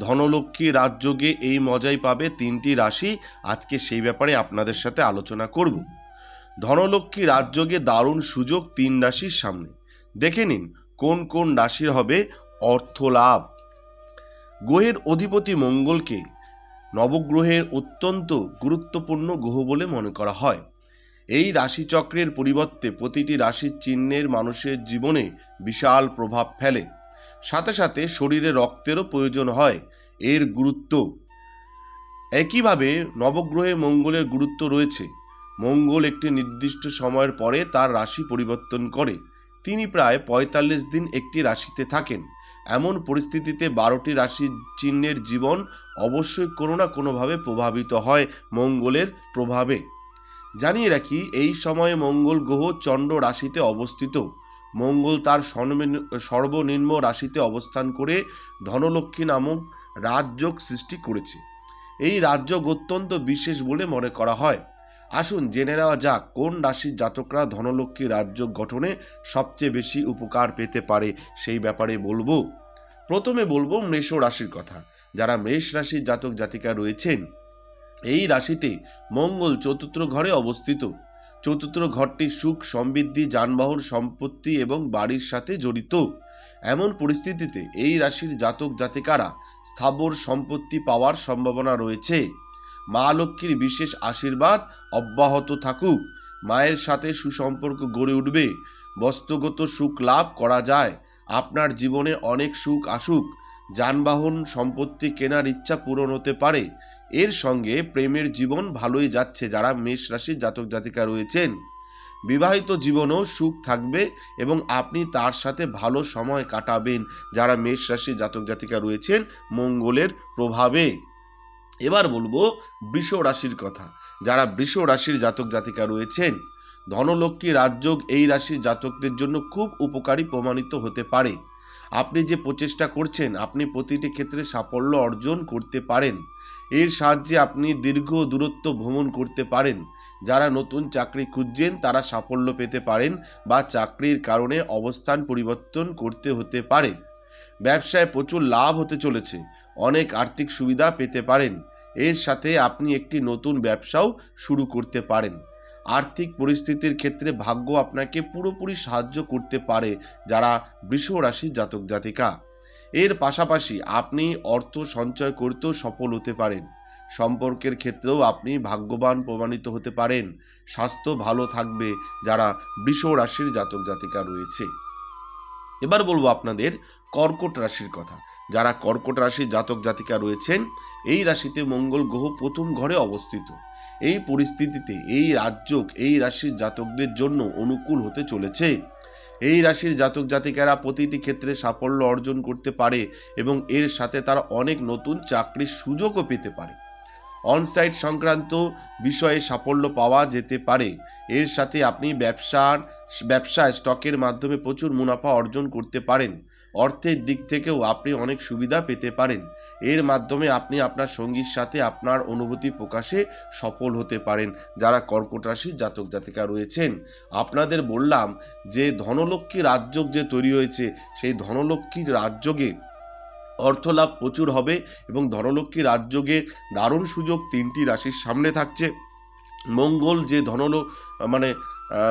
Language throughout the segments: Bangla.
ধনলক্ষ্মী রাজযোগে এই মজাই পাবে তিনটি রাশি। আজকে সেই ব্যাপারে আপনাদের সাথে আলোচনা করব। ধনলক্ষ্মী রাজযোগে দারুণ সুযোগ তিন রাশির সামনে। দেখে নিন কোন কোন রাশির হবে অর্থ লাভ। গ্রহের অধিপতি মঙ্গলকে নবগ্রহের অত্যন্ত গুরুত্বপূর্ণ গ্রহ বলে মনে করা হয়। এই রাশিচক্রের পরিবর্তে প্রতিটি রাশির চিহ্নের মানুষের জীবনে বিশাল প্রভাব ফেলে। সাথে সাথে শরীরে রক্তেরও প্রয়োজন হয়। এর গুরুত্ব। একইভাবে নবগ্রহে মঙ্গলের গুরুত্ব রয়েছে। মঙ্গল একটি নির্দিষ্ট সময়ের পরে তার রাশি পরিবর্তন করে। তিনি প্রায় পঁয়তাল্লিশ দিন একটি রাশিতে থাকেন। এমন পরিস্থিতিতে বারোটি রাশির চিহ্নের জীবন অবশ্যই কোনো না কোনোভাবে প্রভাবিত হয় মঙ্গলের প্রভাবে। জানিয়ে রাখি, এই সময়ে মঙ্গল গ্রহ চন্দ্র রাশিতে অবস্থিত। মঙ্গল তার সর্বনিম্ন- রাশিতে অবস্থান করে ধনলক্ষ্মী নামক রাজযোগ সৃষ্টি করেছে। এই রাজযোগ অত্যন্ত বিশেষ বলে মনে করা হয়। আসুন জেনে নেওয়া যাক কোন রাশির জাতকরা ধনলক্ষ্মী রাজযোগ গঠনে সবচেয়ে বেশি উপকার পেতে পারে সেই ব্যাপারে বলব। প্রথমে বলব মেষ রাশির কথা। যারা মেষ রাশির জাতক জাতিকা রয়েছেন, এই রাশিতে মঙ্গল চতুর্থ ঘরে অবস্থিত। চতুর্থ ঘরটি সুখ, সমৃদ্ধি, যানবাহন, সম্পত্তি এবং বাড়ির সাথে জড়িত। এমন পরিস্থিতিতে এই রাশির জাতক জাতিকারা স্থাবর সম্পত্তি পাওয়ার সম্ভাবনা রয়েছে। মা লক্ষ্মীর বিশেষ আশীর্বাদ অব্যাহত থাকুক। মায়ের সাথে সুসম্পর্ক গড়ে উঠবে। বস্তুগত সুখ লাভ করা যায়। আপনার জীবনে অনেক সুখ আসুক। যানবাহন সম্পত্তি কেনার ইচ্ছা পূরণ হতে পারে। এর সঙ্গে প্রেমের জীবন ভালোই যাচ্ছে যারা মেষ রাশির জাতক জাতিকা রয়েছেন। বিবাহিত জীবনেও সুখ থাকবে এবং আপনি তার সাথে ভালো সময় কাটাবেন। যারা মেষ রাশির জাতক জাতিকা রয়েছেন, মঙ্গলের প্রভাবে। এবার বলব বৃষ রাশির কথা। যারা বৃষ রাশির জাতক জাতিকা রয়েছেন, ধনলক্ষ্মী রাজযোগ এই রাশির জাতকদের জন্য খুব উপকারী প্রমাণিত হতে পারে। আপনি যে প্রচেষ্টা করছেন, আপনি প্রতিটি ক্ষেত্রে সাফল্য অর্জন করতে পারেন। এর সাহায্যে আপনি দীর্ঘ দূরত্ব ভ্রমণ করতে পারেন। যারা নতুন চাকরি খুঁজছেন, তারা সাফল্য পেতে পারেন বা চাকরির কারণে অবস্থান পরিবর্তন করতে হতে পারে। ব্যবসায় প্রচুর লাভ হতে চলেছে, অনেক আর্থিক সুবিধা পেতে পারেন। এর সাথে আপনি একটি নতুন ব্যবসাও শুরু করতে পারেন। আর্থিক পরিস্থিতির ক্ষেত্রে ভাগ্য আপনাকে পুরোপুরি সাহায্য করতে পারে যারা বৃষ রাশির জাতক জাতিকা। এর পাশাপাশি আপনি অর্থ সঞ্চয় করতেও সফল হতে পারেন। সম্পর্কের ক্ষেত্রেও আপনি ভাগ্যবান প্রমাণিত হতে পারেন। স্বাস্থ্য ভালো থাকবে যারা বৃষ রাশির জাতক জাতিকা রয়েছে। এবার বলব আপনাদের কর্কট রাশির কথা। যারা কর্কট রাশির জাতক জাতিকা রয়েছেন, এই রাশিতে মঙ্গল গ্রহ প্রথম ঘরে অবস্থিত। এই পরিস্থিতিতে এই রাজ্য এই রাশির জাতকদের জন্য অনুকূল হতে চলেছে। এই রাশির জাতক জাতিকারা প্রতিটি ক্ষেত্রে সাফল্য অর্জন করতে পারে এবং এর সাথে তারা অনেক নতুন চাকরির সুযোগও পেতে পারে। অনসাইট সংক্রান্ত বিষয়ে সাফল্য পাওয়া যেতে পারে। এর সাথে আপনি ব্যবসার, ব্যবসায় স্টকের মাধ্যমে প্রচুর মুনাফা অর্জন করতে পারেন। অর্থের দিক থেকেও আপনি অনেক সুবিধা পেতে পারেন। এর মাধ্যমে আপনি আপনার সঙ্গীর সাথে আপনার অনুভূতি প্রকাশে সফল হতে পারেন। যারা কর্কট রাশির জাতক জাতিকা রয়েছেন, আপনাদের বললাম যে ধনলক্ষ্মী রাজযোগ যে তৈরি হয়েছে, সেই ধনলক্ষ্মী রাজযোগে অর্থলাভ প্রচুর হবে এবং ধনলক্ষ্মী রাজযোগে দারুণ সুযোগ তিনটি রাশির সামনে থাকছে। মঙ্গল যে ধনল মানে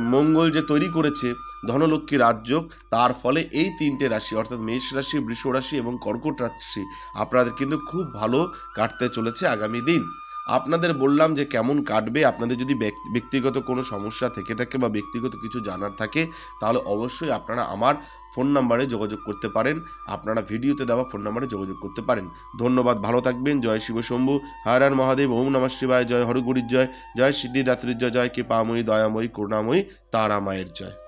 মঙ্গল যে তৈরি করেছে ধনলক্ষ্মী রাজযোগ, তার ফলে এই তিনটে রাশি, অর্থাৎ মেষ রাশি, বৃষ রাশি এবং কর্কট রাশি, আপনাদের কিন্তু খুব ভালো কাটতে চলেছে আগামী দিন। আপনাদের বললাম যে কেমন কাটবে, আপনাদের যদি ব্যক্তি- ব্যক্তিগত কোনো সমস্যা থেকে থাকে বা ব্যক্তিগত কিছু জানার থাকে, তাহলে অবশ্যই আপনারা আমার ফোন নাম্বারে যোগাযোগ করতে পারেন। আপনারা ভিডিওতে দেওয়া ফোন নাম্বারে যোগাযোগ করতে পারেন। ধন্যবাদ, ভালো থাকবেন, জয় শিব শম্ভু, হর মহাদেব, ওম নমঃ শিবায়, জয় হরগুরির জয় জয় সিদ্ধিদাত্রীর জয় জয় কৃপাময়ী, দয়াময়ী, করুণাময়ী তারা মায়ের জয়।